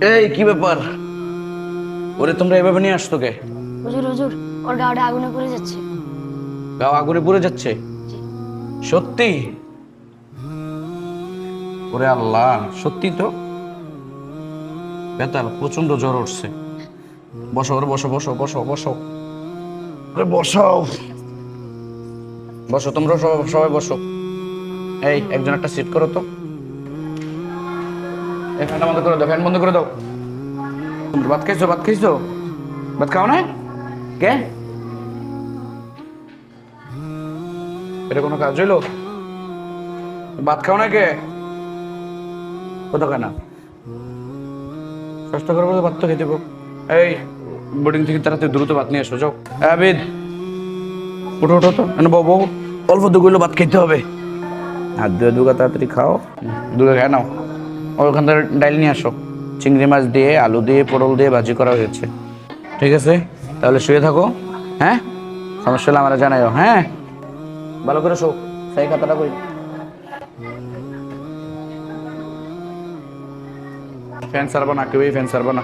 এই কি ব্যাপার? ওরে তোমরা এভাবে নিয়ে আসতো কে? হুজুর হুজুর ওর গাওটা আগুনে পড়ে যাচ্ছে। গাও আগুনে পুড়ে যাচ্ছে? সত্যি? ওরে আল্লাহ সত্যি তো? বেতাল প্রচণ্ড জ্বর উঠছে। বসো ওরে বসো বসো বসো বসো। ওরে বসো। বসো তোমরা সবাই বসো। এই একজন একটা সিট করো তো। ফ্যানটা বন্ধ করে দাও, ফ্যান বন্ধ করে দাও। ভাত খাইছো ভাত খাইছো? ভাত খাও না কে? এটা কোনো কাজ হইল? ভাত খাও না কে? কোথাও না? কষ্ট করব তো ভাত তো খেতে। এই বোর্ডিং থেকে তাড়াতাড়ি দ্রুত ভাত নিয়ে এসো, যাও। আবিদ, উঠো উঠো তো। বউ বউ, অল্প দুগুলো ভাত খেতে হবে। আর দুয়ে দুগা তাড়াতাড়ি খাও। দুগে খায় নাও। ওখান থেকে ডাইল নিয়ে আসো। চিংড়ি মাছ দিয়ে, আলু দিয়ে, পটল দিয়ে ভাজি করা হয়েছে। ঠিক আছে? তাহলে শুয়ে থাকো। হ্যাঁ? সমস্যা হলে আমরা জানাইও। হ্যাঁ? ভালো করে শোক সেই কথাটা কই? ফ্যান সারবো না, কেউই ফ্যান সারবো না।